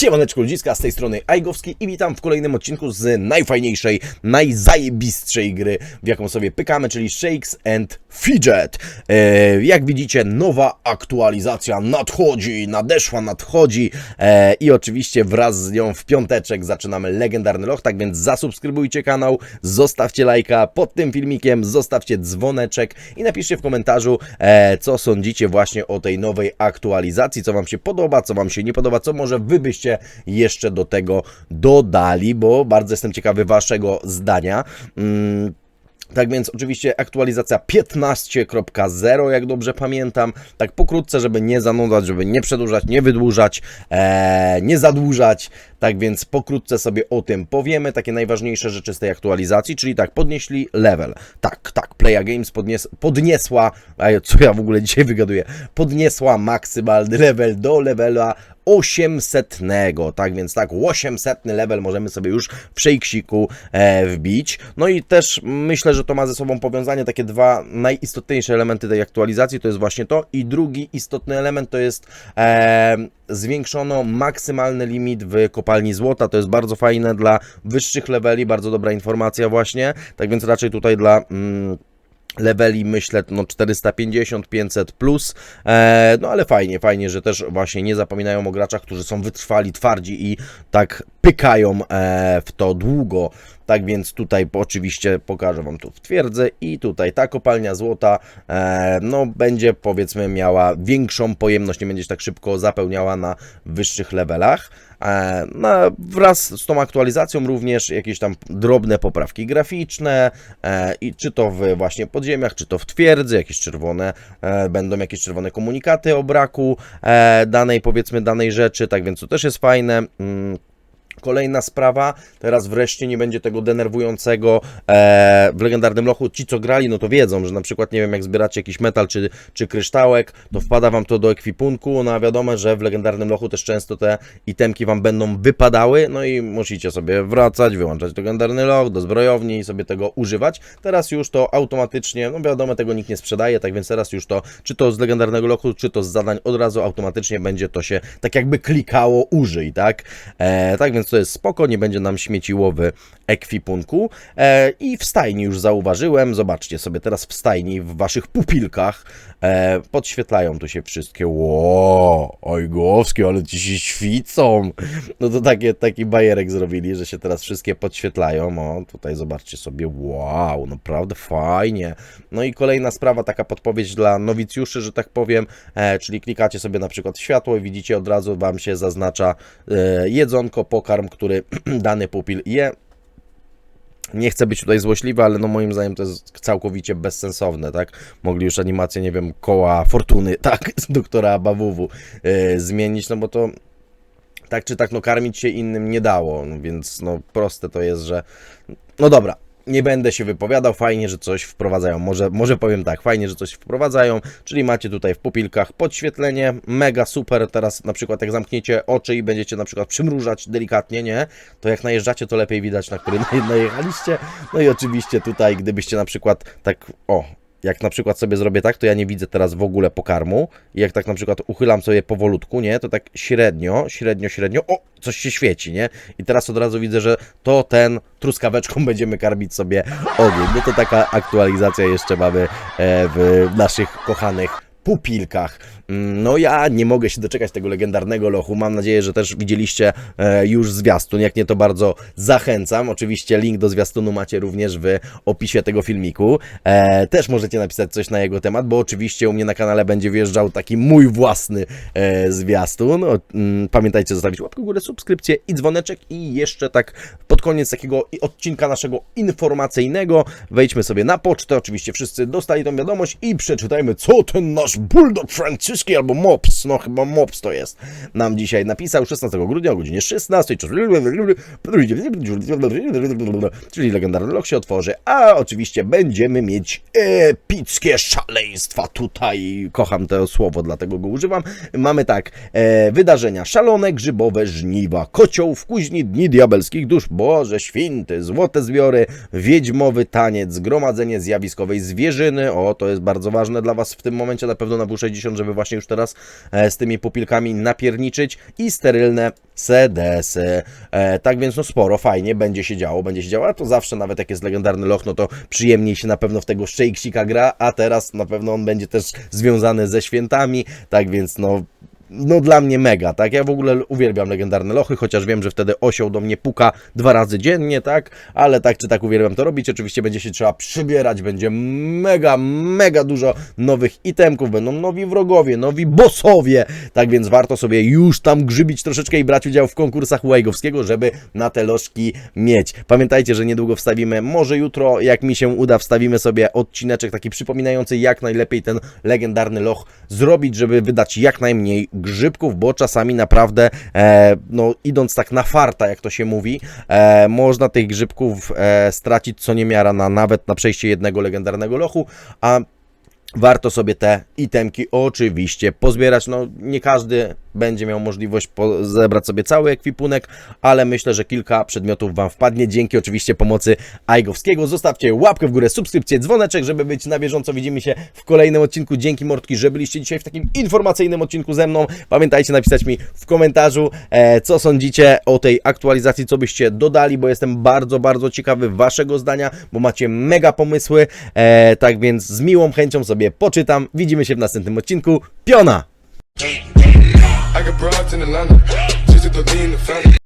Siemaneczko ludziska, z tej strony Ajgowski i witam w kolejnym odcinku z najfajniejszej, najzajebistszej gry, w jaką sobie pykamy, czyli Shakes and Fidget. E, jak widzicie, nowa aktualizacja nadchodzi, nadeszła, nadchodzi e, i oczywiście wraz z nią w piąteczek zaczynamy legendarny loch, tak więc zasubskrybujcie kanał, zostawcie lajka pod tym filmikiem, zostawcie dzwoneczek i napiszcie w komentarzu, e, co sądzicie właśnie o tej nowej aktualizacji, co Wam się podoba, co Wam się nie podoba, co może Wy byście jeszcze do tego dodali, bo bardzo jestem ciekawy Waszego zdania. Mm, tak więc oczywiście aktualizacja 15.0, jak dobrze pamiętam. Tak pokrótce, żeby nie zanudzać, żeby nie przedłużać, nie wydłużać, ee, nie zadłużać. Tak więc pokrótce sobie o tym powiemy. Takie najważniejsze rzeczy z tej aktualizacji, czyli tak, podnieśli level. Tak, tak, Playa Games podnies podniesła, a co ja w ogóle dzisiaj wygaduję, podniesła maksymalny level do levela 800, tak więc tak, 800 level możemy sobie już w Shakesiku e, wbić. No i też myślę, że to ma ze sobą powiązanie takie dwa najistotniejsze elementy tej aktualizacji, to jest właśnie to i drugi istotny element to jest e, zwiększono maksymalny limit w kopalni złota, to jest bardzo fajne dla wyższych leveli, bardzo dobra informacja właśnie, tak więc raczej tutaj dla... Mm, leveli myślę no 450, 500 plus, e, no ale fajnie, fajnie, że też właśnie nie zapominają o graczach, którzy są wytrwali, twardzi i tak pykają e, w to długo, tak więc tutaj oczywiście pokażę Wam tu w twierdzy i tutaj ta kopalnia złota e, no będzie powiedzmy miała większą pojemność, nie będzie się tak szybko zapełniała na wyższych levelach. E, no, wraz z tą aktualizacją również jakieś tam drobne poprawki graficzne e, i czy to w właśnie podziemiach, czy to w twierdzy, jakieś czerwone, będą jakieś czerwone komunikaty o braku danej powiedzmy danej rzeczy, tak więc to też jest fajne. Kolejna sprawa, teraz wreszcie nie będzie tego denerwującego e, w legendarnym lochu. Ci, co grali, no to wiedzą, że na przykład, nie wiem, jak zbieracie jakiś metal czy, czy kryształek, to wpada wam to do ekwipunku. No a wiadomo, że w legendarnym lochu też często te itemki wam będą wypadały, no i musicie sobie wracać, wyłączać legendarny loch do zbrojowni i sobie tego używać. Teraz już to automatycznie, no wiadomo, tego nikt nie sprzedaje, tak więc teraz już to, czy to z legendarnego lochu, czy to z zadań, od razu automatycznie będzie to się tak jakby klikało użyj, tak? E, tak więc to jest spoko, nie będzie nam śmieciło w ekwipunku. E, I w stajni już zauważyłem, zobaczcie sobie teraz w stajni, w waszych pupilkach e, podświetlają tu się wszystkie. Ło, ojgowskie, ale ci się świcą. No to takie, taki bajerek zrobili, że się teraz wszystkie podświetlają. O, tutaj zobaczcie sobie, wow, naprawdę fajnie. No i kolejna sprawa, taka podpowiedź dla nowicjuszy, że tak powiem, e, czyli klikacie sobie na przykład światło i widzicie od razu wam się zaznacza e, jedzonko, pokarm, który dany pupil je. Nie chcę być tutaj złośliwy, ale no moim zdaniem to jest całkowicie bezsensowne, tak? Mogli już animację, nie wiem, koła fortuny, tak, z doktora Bawuwu yy, zmienić, no bo to tak czy tak, no karmić się innym nie dało, więc no proste to jest, że no dobra, nie będę się wypowiadał, fajnie, że coś wprowadzają. Może, może powiem tak, fajnie, że coś wprowadzają, czyli macie tutaj w pupilkach podświetlenie, mega super. Teraz na przykład jak zamkniecie oczy i będziecie na przykład przymrużać delikatnie, nie? To jak najeżdżacie, to lepiej widać, na który najechaliście. No i oczywiście tutaj, gdybyście na przykład tak, o, jak na przykład sobie zrobię tak, to ja nie widzę teraz w ogóle pokarmu i jak tak na przykład uchylam sobie powolutku, nie, to tak średnio, średnio, średnio, o, coś się świeci, nie? I teraz od razu widzę, że to ten truskaweczką będziemy karmić sobie ogień. No to taka aktualizacja jeszcze mamy e, w naszych kochanych pupilkach. No ja nie mogę się doczekać tego legendarnego lochu. Mam nadzieję, że też widzieliście e, już zwiastun. Jak nie, to bardzo zachęcam. Oczywiście link do zwiastunu macie również w opisie tego filmiku. E, też możecie napisać coś na jego temat, bo oczywiście u mnie na kanale będzie wjeżdżał taki mój własny e, zwiastun. Mm, pamiętajcie zostawić łapkę w górę, subskrypcję i dzwoneczek. I jeszcze tak pod koniec takiego odcinka naszego informacyjnego wejdźmy sobie na pocztę. Oczywiście wszyscy dostali tą wiadomość i przeczytajmy, co ten nasz bulldog Franciszek albo Mops, no chyba Mops to jest, nam dzisiaj napisał 16 grudnia o godzinie 16, czyli legendarny lok się otworzy, a oczywiście będziemy mieć epickie szaleństwa tutaj, kocham to słowo, dlatego go używam. Mamy tak, e, wydarzenia szalone, grzybowe, żniwa, kocioł w kuźni, dni diabelskich dusz, Boże święty, złote zbiory, wiedźmowy taniec, zgromadzenie zjawiskowej zwierzyny, o to jest bardzo ważne dla Was w tym momencie, pewno na W60, żeby właśnie już teraz e, z tymi pupilkami napierniczyć i sterylne sedesy. E, tak więc no sporo, fajnie, będzie się działo, będzie się działo, a to zawsze nawet jak jest legendarny loch, no to przyjemniej się na pewno w tego Shakesika gra, a teraz na pewno on będzie też związany ze świętami, tak więc no no dla mnie mega, tak? Ja w ogóle uwielbiam legendarne lochy, chociaż wiem, że wtedy osioł do mnie puka dwa razy dziennie, tak? Ale tak czy tak uwielbiam to robić. Oczywiście będzie się trzeba przybierać, będzie mega, mega dużo nowych itemków, będą nowi wrogowie, nowi bossowie, tak więc warto sobie już tam grzybić troszeczkę i brać udział w konkursach Łajgowskiego, żeby na te lożki mieć. Pamiętajcie, że niedługo wstawimy, może jutro, jak mi się uda, wstawimy sobie odcineczek taki przypominający, jak najlepiej ten legendarny loch zrobić, żeby wydać jak najmniej grzybków, bo czasami naprawdę, e, no idąc tak na farta, jak to się mówi, e, można tych grzybków e, stracić co niemiara na nawet na przejście jednego legendarnego lochu, a warto sobie te itemki oczywiście pozbierać. No nie każdy będzie miał możliwość zebrać sobie cały ekwipunek, ale myślę, że kilka przedmiotów Wam wpadnie dzięki oczywiście pomocy Aigowskiego. Zostawcie łapkę w górę, subskrypcję, dzwoneczek, żeby być na bieżąco. Widzimy się w kolejnym odcinku. Dzięki Mordki, że byliście dzisiaj w takim informacyjnym odcinku ze mną. Pamiętajcie napisać mi w komentarzu, e, co sądzicie o tej aktualizacji, co byście dodali, bo jestem bardzo, bardzo ciekawy Waszego zdania, bo macie mega pomysły. E, tak więc z miłą chęcią sobie poczytam. Widzimy się w następnym odcinku. Piona! Got broads in Atlanta, just to the lean the family.